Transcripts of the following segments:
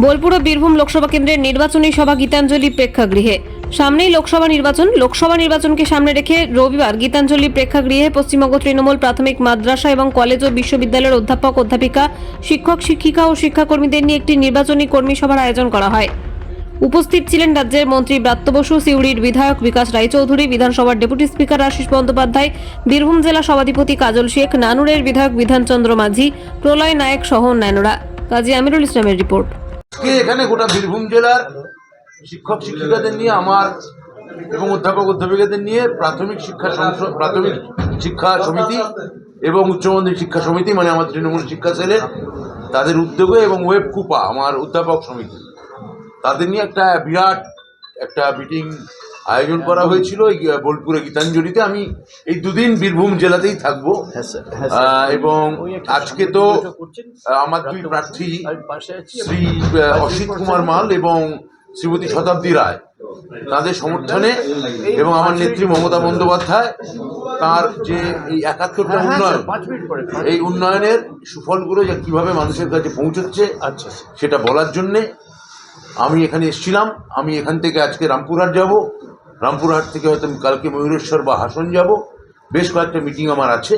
বোলপুর ও বীরভূম লোকসভা কেন্দ্রের নির্বাচনী সভা গীতাঞ্জলি প্রেক্ষাগৃহে। সামনেই লোকসভা নির্বাচন। লোকসভা নির্বাচনকে সামনে রেখে রবিবার গীতাঞ্জলি প্রেক্ষাগৃহে পশ্চিমবঙ্গ, তৃণমূল, প্রাথমিক মাদ্রাসা এবং কলেজ ও বিশ্ববিদ্যালয়ের অধ্যাপক, অধ্যাপিকা, শিক্ষক, শিক্ষিকা ও শিক্ষাকর্মীদের নিয়ে একটি নির্বাচনী কর্মী সভার আয়োজন করা হয়। উপস্থিত ছিলেন রাজ্যের মন্ত্রী ব্রাত্য বসু, সিউড়ির বিধায়ক বিকাশ রায়চৌধুরী, বিধানসভার ডেপুটি স্পিকার আশিস বন্দ্যোপাধ্যায়, বীরভূম জেলা সভাধিপতি কাজল শেখ, নানুরের বিধায়ক বিধানচন্দ্র মাঝি, প্রলয় নায়ক সহ অন্যান্যরা। কাজী আমিরুল ইসলামের রিপোর্ট। আজকে এখানে গোটা বীরভূম জেলার শিক্ষক শিক্ষিকাদের নিয়ে, আমার এবং অধ্যাপক অধ্যাপিকাদের নিয়ে প্রাথমিক শিক্ষা সংসদ, প্রাথমিক শিক্ষা সমিতি এবং উচ্চমাধ্যমিক শিক্ষা সমিতি মানে আমার তৃণমূল শিক্ষা সেলের, তাদের উদ্যোগে এবং ওয়েব কুপা, আমার অধ্যাপক সমিতি, তাদের নিয়ে একটা বিরাট একটা মিটিং আয়োজন করা হয়েছিল এই বোলপুরে গীতাঞ্জলিতে। আমি এই দুদিন বীরভূম জেলাতেই থাকব। আহ, এবং আজকে তো আমার দুই প্রার্থী শ্রী অসিত কুমার মাল এবং শ্রীমতী শতাব্দী রায়। তাদের সমর্থনে এবং আমার নেত্রী মমতা বন্দ্যোপাধ্যায় তার যে এই একাত্তরটা উন্নয়ন এই উন্নয়নের সুফলগুলো যে কীভাবে মানুষের কাছে পৌঁছচ্ছে আচ্ছা সেটা বলার জন্যে আমি এখানে এসেছিলাম। আমি এখান থেকে আজকে রামপুরহাট যাব। রামপুরহাট থেকে হয়তো আমি কালকে ময়ূরেশ্বর বা হাসন যাব। বেশ কয়েকটা মিটিং আমার আছে।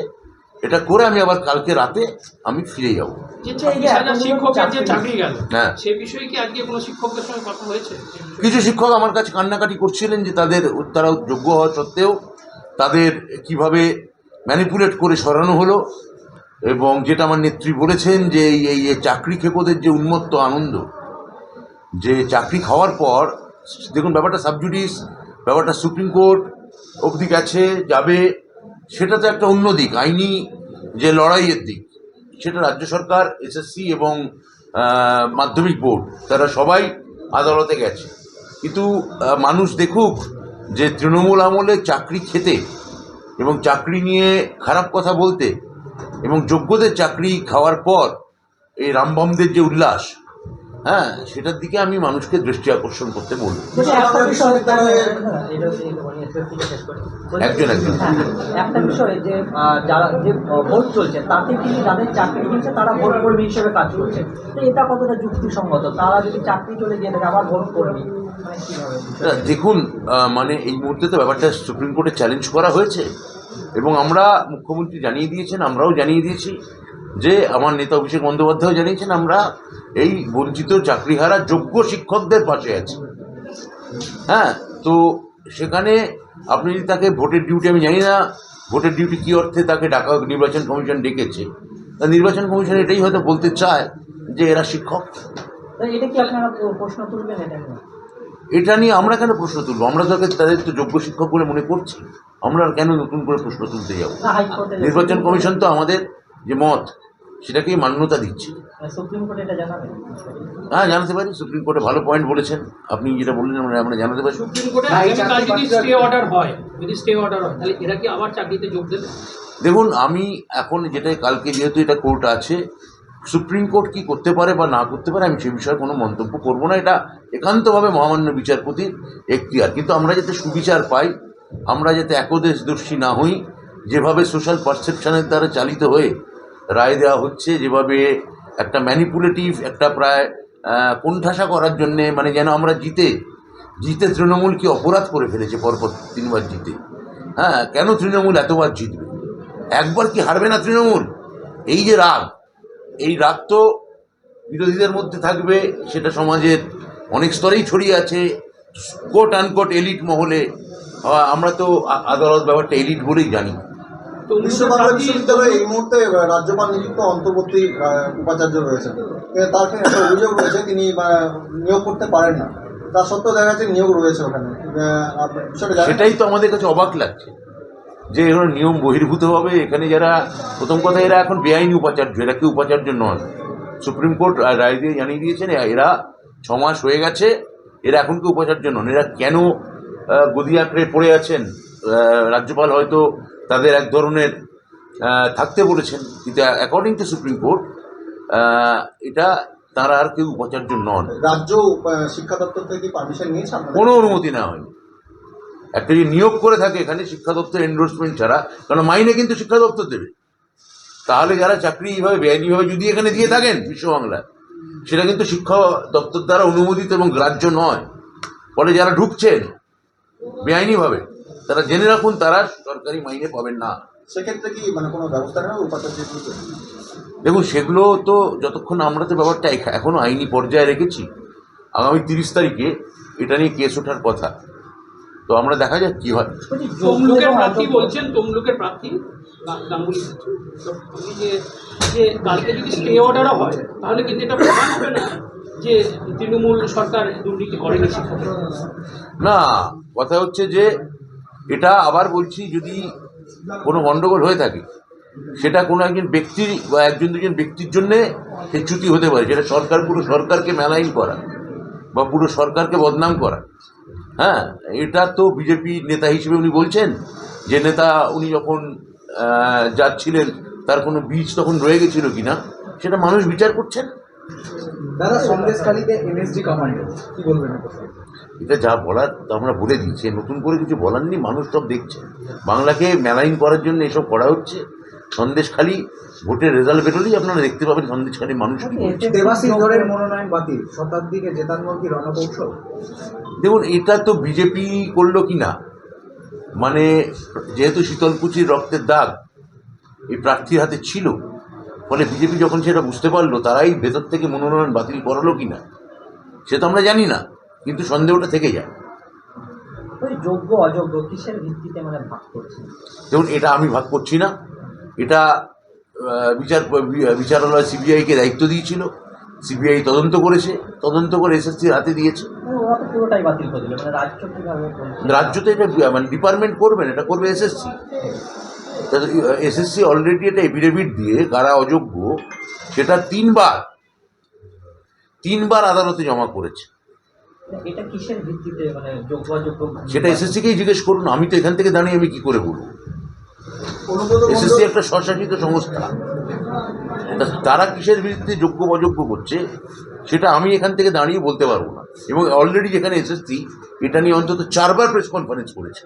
এটা করে আমি আবার কালকে রাতে আমি ফিরে যাব। হ্যাঁ। সে বিষয়ে কি আজকে কোনো শিক্ষকদের সঙ্গে কথা হয়েছে? কিছু শিক্ষক আমার কাছে কান্নাকাটি করছিলেন যে তাদের তারা যোগ্য হওয়া সত্ত্বেও তাদের কীভাবে ম্যানিপুলেট করে সরানো হলো এবং যেটা আমার নেত্রী বলেছেন যে এই এই এই চাকরি খেকোদের যে উন্মত্ত আনন্দ যে চাকরি খাওয়ার পর দেখুন ব্যাপারটা সাবজুডিস ব্যাপারটা সুপ্রিম কোর্ট অবধি গেছে, যাবে, সেটা তো একটা অন্য দিক, আইনি যে লড়াইয়ের দিক। সেটা রাজ্য সরকার এসএসসি এবং মাধ্যমিক বোর্ড, তারা সবাই আদালতে গেছে। কিন্তু মানুষ দেখুক যে তৃণমূল আমলে চাকরি খেতে এবং চাকরি নিয়ে খারাপ কথা বলতে এবং যোগ্যদের চাকরি খাওয়ার পর এই রামবমদের যে উল্লাস হ্যাঁ সেটার দিকে আমি মানুষকে দৃষ্টি আকর্ষণ করতে বলব। একজন একজন। হ্যাঁ, একটা বিষয় যে যারা যে ভোট চলছে তাতে কিন্তু যাদের চাকরি দিচ্ছে তারা ভোট কর্মী হিসেবে কাজ করছে? তো এটা কতটা যুক্তিসঙ্গত? তারা যদি চাকরি চলে গিয়ে থাকে আবার ভোট কর্মী? দেখুন মানে এই মুহূর্তে তো ব্যাপারটা সুপ্রিম কোর্টে চ্যালেঞ্জ করা হয়েছে। এবং আমরা মুখ্যমন্ত্রী জানিয়ে দিয়েছেন আমরাও জানিয়ে দিয়েছি। যে আমার নেতা অভিষেক বন্দ্যোপাধ্যায় জানিয়েছেন আমরা এই বঞ্চিত চাকরিহারা যোগ্য শিক্ষকদের পাশে আছি। হ্যাঁ তো সেখানে আপনি যদি তাকে ভোটের ডিউটি আমি জানি না ভোটের ডিউটি কী অর্থে তাকে ডাকা নির্বাচন কমিশন ডেকেছে। তা নির্বাচন কমিশন এটাই হয়তো বলতে চায় যে এরা শিক্ষক। এটা নিয়ে? আমরা কেন প্রশ্ন তুলবো? আমরা তাকে তাদের তো যোগ্য শিক্ষক বলে মনে করছি। আমরা কেন নতুন করে প্রশ্ন তুলতে যাব? নির্বাচন কমিশন তো আমাদের যে মত সেটাকেই মান্যতা দিচ্ছে। মানে সুপ্রিম কোর্টে এটা জানাবেন? হ্যাঁ জানাতে পারি। সুপ্রিম কোর্টে ভালো পয়েন্ট বলেছেন। আপনি যেটা বললেন আমরা আমরা জানাতে পারি। সুপ্রিম কোর্টে না, এই আগামীকাল চাকরি যদি স্টে অর্ডার হয় যদি স্টে অর্ডার হয় তাহলে এরা কি আবার চাকরিতে যোগ দেবে? দেখুন আমি এখন যেটা কালকে যেহেতু এটা কোর্ট আছে সুপ্রিম কোর্ট কি করতে পারে বা না করতে পারে আমি সে বিষয়ে কোনো মন্তব্য করব না। এটা একান্তভাবে মহামান্য বিচারপতির এখতিয়ার। কিন্তু আমরা যাতে সুবিচার পাই আমরা যাতে একদেশদর্শী না হই যেভাবে সোশ্যাল পারসেপশনের দ্বারা চালিত হয়ে রায় দেওয়া হচ্ছে যেভাবে একটা ম্যানিপুলেটিভ একটা প্রায় কোণঠাসা করার জন্যে মানে যেন আমরা জিতে জিতে তৃণমূল কি অপরাধ করে ফেলেছে পরপর তিনবার জিতে। হ্যাঁ কেন তৃণমূল এতবার জিতবে? একবার কি হারবে না তৃণমূল? এই যে রাগ, এই রাগ তো বিরোধীদের মধ্যে থাকবে, সেটা সমাজের অনেক স্তরেই ছড়িয়ে আছে। কোট আনকোট এলিট মহলে আমরা তো আদালত ব্যাপারটা এলিট বলেই জানি। বিশ্ব উনিশশো বাংলা বিশ্ববিদ্যালয়ে এই মুহূর্তে রাজ্যপাল নিযুক্ত অন্তর্বর্তী উপাচার্য রয়েছেন। তার একটা অভিযোগ রয়েছে তিনি নিয়োগ করতে পারেন না। তার সত্ত্বেও দেখা যাচ্ছে নিয়োগ রয়েছে ওখানে? সেটাই তো আমাদের কাছে অবাক লাগছে। যে এগুলো নিয়ম বহির্ভূতভাবে এখানে যারা প্রথম কথা এরা এখন বেআইনি উপাচার্য এরা কি উপাচার্য নয় সুপ্রিম কোর্ট রায় দিয়ে জানিয়ে দিয়েছেন এরা ছ মাস হয়ে গেছে এরা এখন কি উপাচার্য নন। এরা কেন আহ, গদি পড়ে আছেন? রাজ্যপাল হয়তো তাদের এক ধরনের থাকতে বলেছেন। কিন্তু অ্যাকর্ডিং টু সুপ্রিম কোর্ট এটা তারা আর কেউ উপাচার্য নন। রাজ্য শিক্ষা দপ্তর থেকে পারমিশন নিয়েছে কোনো অনুমতি নেওয়া হয়নি। একটা যে নিয়োগ করে থাকে এখানে শিক্ষা দপ্তর এন্ডোর্সমেন্ট ছাড়া কারণ মাইনে কিন্তু শিক্ষা দপ্তর দেবে। তাহলে যারা চাকরি এইভাবে বেআইনিভাবে যদি এখানে দিয়ে থাকেন বিশ্ববাংলায় সেটা কিন্তু শিক্ষা দপ্তর দ্বারা অনুমোদিত এবং গ্রাহ্য নয়। ফলে যারা ঢুকছেন বেআইনিভাবে তারা জেনে রাখুন তারা সরকারি মাইনে পাবেন না। সেক্ষেত্রে কি মানে কোনো ব্যবস্থা নেওয়া উপাচার্যের বিরুদ্ধে দেখুন সেগুলো তো যতক্ষণ আমরা তো ব্যাপারটা এখ- এখনও আইনি পর্যায়ে রেখেছি আগামী তিরিশ তারিখে এটা নিয়ে কেস ওঠার কথা। তো আমরা দেখা যাক কি হয়। তমলুকের প্রার্থী বলছেন তমলুকের প্রার্থী গাঙ্গুলি। যে কালকে যদি স্টে অর্ডারও হয় তাহলে কিন্তু এটা প্রমাণ হবে না যে তৃণমূল সরকার দুর্নীতি করেনি না কথা হচ্ছে যে এটা আবার বলছি যদি কোনো গণ্ডগোল হয়ে থাকে, সেটা কোনো একজন ব্যক্তির বা একজন দুজন ব্যক্তির জন্যে সে চ্যুতি হতে পারে, সেটা সরকার, পুরো সরকারকে মেলাইন করা বা পুরো সরকারকে বদনাম করা। হ্যাঁ এটা তো বিজেপি নেতা হিসেবে উনি বলছেন, যে নেতা উনি যখন যাচ্ছিলেন, তার কোনো বীজ তখন রয়ে গেছিল কিনা, সেটা মানুষ বিচার করছেন। দাদা সন্দেশখালীতে এমএসজি কমান্ডো কি বলবেন এটা? যা বলার তা আমরা বলে দিয়েছি নতুন করে কিছু বলার নেই মানুষ সব দেখছে। বাংলাকে মেলাইন করার জন্য এসব করা হচ্ছে। সন্দেশখালি ভোটের রেজাল্ট বেরোলেই আপনারা দেখতে পাবেন সন্দেশখালি মানুষ মনোনয়ন বাতিল শতাব্দীকে জেতানোর কি রণকৌশল। দেখুন এটা তো বিজেপি করল কি না? মানে যেহেতু শীতলকুচির রক্তের দাগ এই প্রার্থীর হাতে ছিল। ফলে বিজেপি যখন সেটা বুঝতে পারল তারাই ভেতর থেকে মনোনয়ন বাতিল করালো কি না সে তো আমরা জানি না কিন্তু সন্দেহটা থেকে যায়। যোগ্য অযোগ্য কিসের ভিত্তিতে মানে ভাগ করছে দেখুন এটা আমি ভাগ করছি না। এটা বিচার বিচারালয় সিবিআইকে দায়িত্ব দিয়েছিল। সিবিআই তদন্ত করেছে তদন্ত করে এসএসসির হাতে দিয়েছে। মানে রাজ্য তো এটা মানে ডিপার্টমেন্ট করবেন এটা করবে এসএসসি। এসএসসি অলরেডি এটা এফিডেভিট দিয়ে কারা অযোগ্য সেটা তিনবার তিনবার আদালতে জমা করেছে। এটা কিসের ভিত্তিতে মানে যোগ্য অযোগ্য সেটা এসএসসিকেই জিজ্ঞেস করুন আমি তো এখান থেকে দাঁড়িয়ে আমি কি করে বলব। এসএসসি একটা স্বশাসিত সংস্থা। তারা কিসের বিরুদ্ধে যোগ্য অযোগ্য করছে সেটা আমি এখান থেকে দাঁড়িয়ে বলতে পারব না। এবং অলরেডি যেখানে এসএসসি এটা নিয়ে অন্তত চারবার প্রেস কনফারেন্স করেছে।